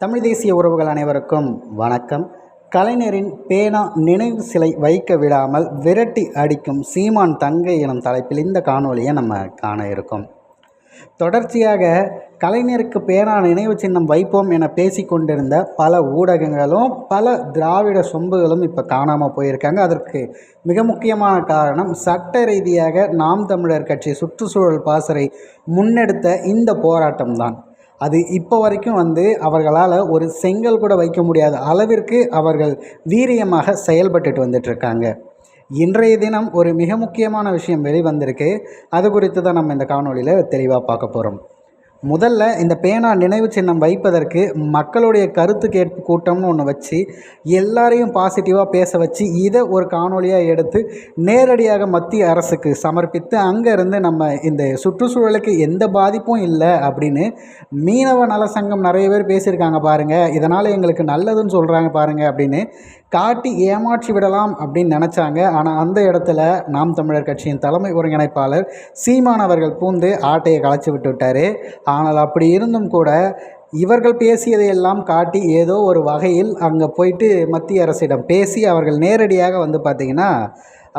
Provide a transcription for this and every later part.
தமிழ் தேசிய உறவுகள் அனைவருக்கும் வணக்கம். கலைஞரின் பேனா நினைவு சிலை வைக்க விடாமல் விரட்டி அடிக்கும் சீமான் தங்கை எனும் தலைப்பில் இந்த காணொலியை நம்ம காண இருக்கோம். தொடர்ச்சியாக கலைஞருக்கு பேனா நினைவு சின்னம் வைப்போம் என பேசிக்கொண்டிருந்த பல ஊடகங்களும் பல திராவிட சொம்புகளும் இப்போ காணாமல் போயிருக்காங்க. அதற்கு மிக முக்கியமான காரணம் சட்ட ரீதியாக நாம் தமிழர் கட்சி சுற்றுச்சூழல் பாசறை முன்னெடுத்த இந்த போராட்டம் தான் அது இப்போ வரைக்கும் வந்து அவர்களால் ஒரு செங்கல் கூட வைக்க முடியாத அளவிற்கு அவர்கள் வீரியமாக செயல்பட்டுட்டு வந்துட்டுருக்காங்க. இன்றைய தினம் ஒரு மிக முக்கியமான விஷயம் வெளிவந்திருக்கு. அது குறித்து தான் நம்ம இந்த காணொலியில் தெளிவாக பார்க்க போகிறோம் முதல்ல இந்த பேனா நினைவு சின்னம் வைப்பதற்கு மக்களுடைய கருத்து கேட்பு கூட்டம்னு ஒன்று வச்சு எல்லாரையும் பாசிட்டிவாக பேச வச்சு இதை ஒரு காணொலியாக எடுத்து நேரடியாக மத்திய அரசுக்கு சமர்ப்பித்து அங்கேருந்து நம்ம இந்த சுற்றுச்சூழலுக்கு எந்த பாதிப்பும் இல்லை அப்படின்னு மீனவ நல சங்கம் நிறைய பேர் பேசியிருக்காங்க பாருங்கள் இதனால் எங்களுக்கு நல்லதுன்னு சொல்கிறாங்க பாருங்கள் அப்படின்னு காட்டி ஏமாற்றி விடலாம் அப்படின்னு நினச்சாங்க. ஆனால் அந்த இடத்துல நாம் தமிழர் கட்சியின் தலைமை ஒருங்கிணைப்பாளர் சீமான் அவர்கள் பூந்து ஆட்டையை களைச்சி விட்டு விட்டார். ஆனால் அப்படி இருந்தும் கூட இவர்கள் பேசியதையெல்லாம் காட்டி ஏதோ ஒரு வகையில் அங்கே போயிட்டு மத்திய அரசிடம் பேசி அவர்கள் நேரடியாக வந்து பார்த்திங்கன்னா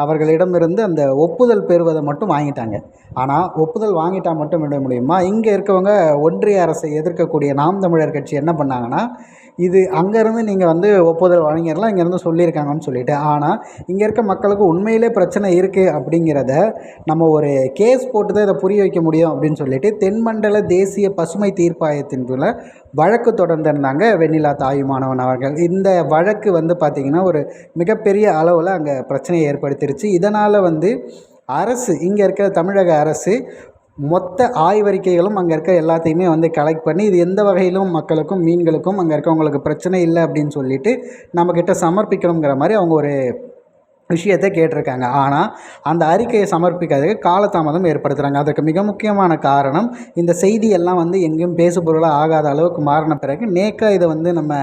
அவர்களிடமிருந்து அந்த ஒப்புதல் பெறுவதை மட்டும் வாங்கிட்டாங்க. ஆனால் ஒப்புதல் வாங்கிட்டால் மட்டும் விட முடியுமா? இங்கே இருக்கவங்க ஒன்றிய அரசை எதிர்க்கக்கூடிய நாம் தமிழர் கட்சி என்ன பண்ணாங்கன்னா இது அங்கேருந்து நீங்கள் வந்து ஒப்புதல் வழங்கிடலாம் இங்கேருந்து சொல்லியிருக்காங்கன்னு சொல்லிட்டு. ஆனால் இங்கே இருக்க மக்களுக்கு உண்மையிலே பிரச்சனை இருக்குது அப்படிங்கிறத நம்ம ஒரு கேஸ் போட்டு தான் இதை புரிய வைக்க முடியும் அப்படின்னு சொல்லிட்டு தென்மண்டல தேசிய பசுமை தீர்ப்பாயத்தின் கீழே வழக்கு தொடர்ந்திருந்தாங்க வெண்ணிலா தாயுமானவன் அவர்கள். இந்த வழக்கு வந்து பார்த்திங்கன்னா ஒரு மிகப்பெரிய அளவில் அங்கே பிரச்சனையை ஏற்படுத்திருச்சு. இதனால் வந்து அரசு இங்கே இருக்கிற தமிழக அரசு மொத்த ஆய்வறிக்கைகளும் அங்கே இருக்க எல்லாத்தையுமே வந்து கலெக்ட் பண்ணி இது எந்த வகையிலும் மக்களுக்கும் மீன்களுக்கும் அங்கே இருக்கவங்களுக்கு பிரச்சனை இல்லை அப்படின்னு சொல்லிட்டு நம்மக்கிட்ட சமர்ப்பிக்கணுங்கிற மாதிரி அவங்க ஒரு விஷயத்தை கேட்டிருக்காங்க. ஆனால் அந்த அறிக்கையை சமர்ப்பிக்கிறதுக்கு காலதாமதம் ஏற்படுத்துகிறாங்க அதற்கு மிக முக்கியமான காரணம் இந்த செய்தியெல்லாம் வந்து எங்கேயும் பேசுபொருளாக ஆகாத அளவுக்கு மாறின பிறகு நேக்காக இதை வந்து நம்ம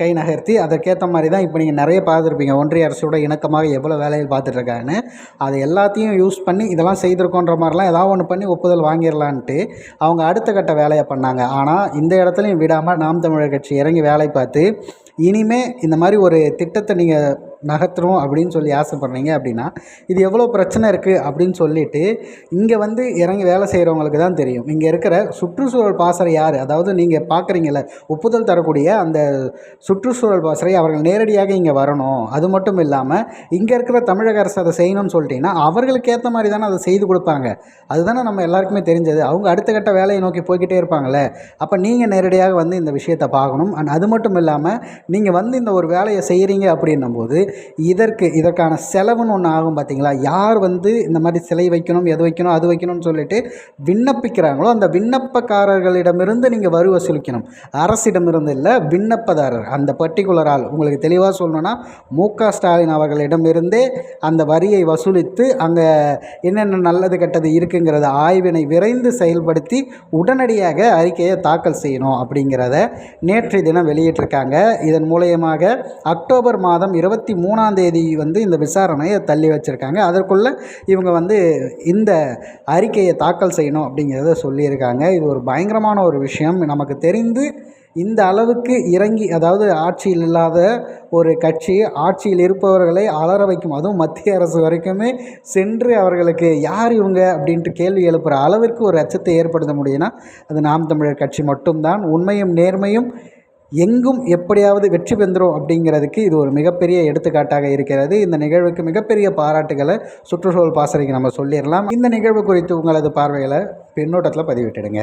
கை நகர்த்தி அதற்கேற்ற மாதிரி தான் இப்போ நீங்கள் நிறைய பார்த்துருப்பீங்க. ஒன்றிய அரசோட இணக்கமாக எவ்வளோ வேலையில் பார்த்துட்ருக்காங்கன்னு அதை எல்லாத்தையும் யூஸ் பண்ணி இதெல்லாம் செய்திருக்கோன்ற மாதிரிலாம் ஏதாவது ஒன்று பண்ணி ஒப்புதல் வாங்கிடலான்ட்டு அவங்க அடுத்த கட்ட வேலையை பண்ணாங்க. ஆனால் இந்த இடத்துலையும் விடாமல் நாம் தமிழர் கட்சி இறங்கி வேலை பார்த்து இனிமே இந்த மாதிரி ஒரு திட்டத்தை நீங்கள் நகர்த்தணும் அப்படின்னு சொல்லி ஆசைப்பட்றீங்க அப்படின்னா இது எவ்வளோ பிரச்சனை இருக்குது அப்படின்னு சொல்லிட்டு இங்கே வந்து இறங்கி வேலை செய்கிறவங்களுக்கு தான் தெரியும். இங்கே இருக்கிற சுற்றுச்சூழல் பாசறை யார்? அதாவது நீங்கள் பார்க்குறீங்கள ஒப்புதல் தரக்கூடிய அந்த சுற்றுச்சூழல் பாசறை அவர்கள் நேரடியாக இங்கே வரணும். அது மட்டும் இல்லாமல் இங்கே இருக்கிற தமிழக அரசு அதை செய்யணும்னு சொல்லிட்டீங்கன்னா அவர்களுக்கு ஏற்ற மாதிரி தானே அதை செய்து கொடுப்பாங்க. அதுதானே நம்ம எல்லாருக்குமே தெரிஞ்சது. அவங்க அடுத்த கட்ட வேலையை நோக்கி போய்கிட்டே இருப்பாங்களே அப்போ நீங்கள் நேரடியாக வந்து இந்த விஷயத்தை பார்க்கணும். அண்ட் அது மட்டும் இல்லாமல் நீங்கள் வந்து இந்த ஒரு வேலையை செய்கிறீங்க அப்படின்னும் போது இதற்கு இதற்கான செலவுன்னு ஒன்று ஆகும் பார்த்தீங்களா யார் வந்து இந்த மாதிரி சிலை வைக்கணும் எது வைக்கணும் அது வைக்கணும்னு சொல்லிட்டு விண்ணப்பிக்கிறாங்களோ அந்த விண்ணப்பக்காரர்களிடமிருந்து நீங்கள் வரி வசூலிக்கணும். அரசிடமிருந்து இல்லை விண்ணப்பதாரர். அந்த பர்டிகுலர் ஆள் உங்களுக்கு தெளிவாக சொல்லணும்னா மு க ஸ்டாலின் அவர்களிடமிருந்தே அந்த வரியை வசூலித்து அங்கே என்னென்ன நல்லது கெட்டது இருக்குங்கிறத ஆய்வினை விரைந்து செயல்படுத்தி உடனடியாக அறிக்கையை தாக்கல் செய்யணும் அப்படிங்கிறத நேற்றைய தினம் வெளியிட்டிருக்காங்க. இதன் மூலயமாக அக்டோபர் மாதம் இருபத்தி மூணாம் தேதி வந்து இந்த விசாரணையை தள்ளி வச்சுருக்காங்க. அதற்குள்ளே இவங்க வந்து இந்த அறிக்கையை தாக்கல் செய்யணும் அப்படிங்கிறத சொல்லியிருக்காங்க. இது ஒரு பயங்கரமான ஒரு விஷயம். நமக்கு தெரிந்து இந்த அளவுக்கு இறங்கி அதாவது ஆட்சியில் இல்லாத ஒரு கட்சி ஆட்சியில் இருப்பவர்களை அலற வைக்கும் அதுவும் மத்திய அரசு வரைக்குமே சென்று அவர்களுக்கு யார் இவங்க அப்படின்ட்டு கேள்வி எழுப்புகிற அளவிற்கு ஒரு அச்சத்தை ஏற்படுத்த முடியும்னா அது நாம் தமிழர் கட்சி மட்டும்தான். உண்மையும் நேர்மையும் எங்கும் எப்படியாவது வெற்றி பெறும் அப்படிங்கிறதுக்கு இது ஒரு மிகப்பெரிய எடுத்துக்காட்டாக இருக்கிறது. இந்த நிகழ்வுக்கு மிகப்பெரிய பாராட்டுகளை சுற்றுச்சூழல் பாசறைக்கு நம்ம சொல்லிடலாம். இந்த நிகழ்வு குறித்து உங்களது பார்வைகளை பின்னோட்டத்தில் பதிவிட்டுடுங்க.